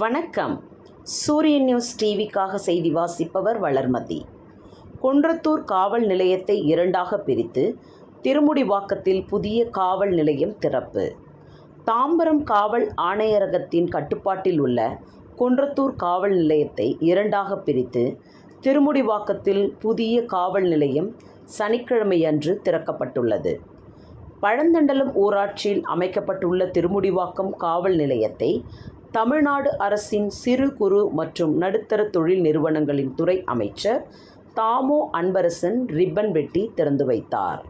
வணக்கம். சூரியன் நியூஸ் டிவிக்காக செய்தி வாசிப்பவர் வளர்மதி. குன்றத்தூர் காவல் நிலையத்தை இரண்டாக பிரித்து திருமுடிவாக்கத்தில் புதிய காவல் நிலையம் திறப்பு. தாம்பரம் காவல் ஆணையரகத்தின் கட்டுப்பாட்டில் உள்ள குன்றத்தூர் காவல் நிலையத்தை இரண்டாக பிரித்து திருமுடிவாக்கத்தில் புதிய காவல் நிலையம் சனிக்கிழமையன்று திறக்கப்பட்டுள்ளது. பழந்தண்டலம் ஊராட்சியில் அமைக்கப்பட்டுள்ள திருமுடிவாக்கம் காவல் நிலையத்தை தமிழ்நாடு அரசின் சிறு குறு மற்றும் நடுத்தர தொழில் நிறுவனங்களின் துறை அமைச்சர் தாமோ அன்பரசன் ரிப்பன் வெட்டி திறந்து வைத்தார்.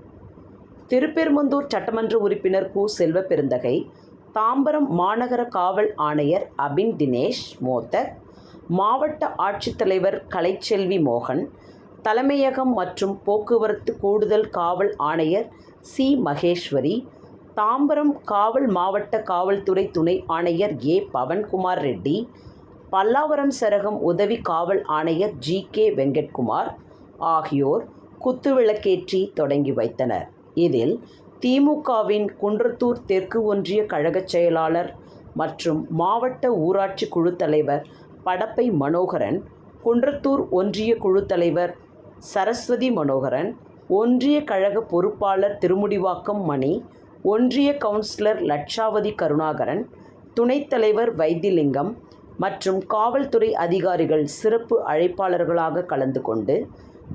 திருப்பெருமந்தூர் சட்டமன்ற உறுப்பினர் கு. செல்வ பெருந்தகை தாம்பரம் மாநகர காவல் ஆணையர் அபின் தினேஷ் மோத்தக் மாவட்ட ஆட்சித்தலைவர் கலைச்செல்வி மோகன் தலைமையகம் மற்றும் போக்குவரத்து கூடுதல் காவல் ஆணையர் சி. மகேஸ்வரி தாம்பரம் காவல் மாவட்ட காவல்துறை துணை ஆணையர் ஏ. பவன்குமார் ரெட்டி பல்லாவரம் சரகம் உதவி காவல் ஆணையர் ஜி. கே. வெங்கட்குமார் ஆகியோர் குத்துவிளக்கேற்றி தொடங்கி வைத்தனர். இதில் திமுகவின் குன்றத்தூர் தெற்கு ஒன்றிய கழகச் செயலாளர் மற்றும் மாவட்ட ஊராட்சி குழு தலைவர் படப்பை மனோகரன் குன்றத்தூர் ஒன்றிய குழு தலைவர் சரஸ்வதி மனோகரன் ஒன்றிய கழக பொறுப்பாளர் திருமுடிவாக்கம் மணி ஒன்றிய கவுன்சிலர் லட்சாவதி கருணாகரன் துணைத் தலைவர் வைத்திலிங்கம் மற்றும் காவல்துறை அதிகாரிகள் சிறப்பு அழைப்பாளர்களாக கலந்து கொண்டு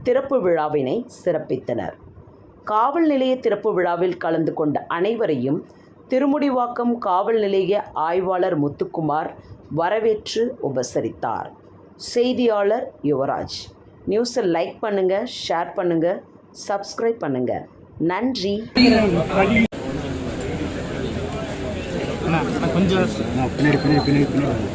திறப்பு விழாவினை சிறப்பித்தனர். காவல் நிலைய திறப்பு விழாவில் கலந்து கொண்ட அனைவரையும் திருமுடிவாக்கம் காவல் நிலைய ஆய்வாளர் முத்துக்குமார் வரவேற்று உபசரித்தார். செய்தியாளர் யுவராஜ். நியூஸை லைக் பண்ணுங்கள் ஷேர் பண்ணுங்கள் சப்ஸ்கிரைப் பண்ணுங்கள் நன்றி. கொஞ்சம் பின்னாடி பின்னாடி பின்னாடி பின்னாடி.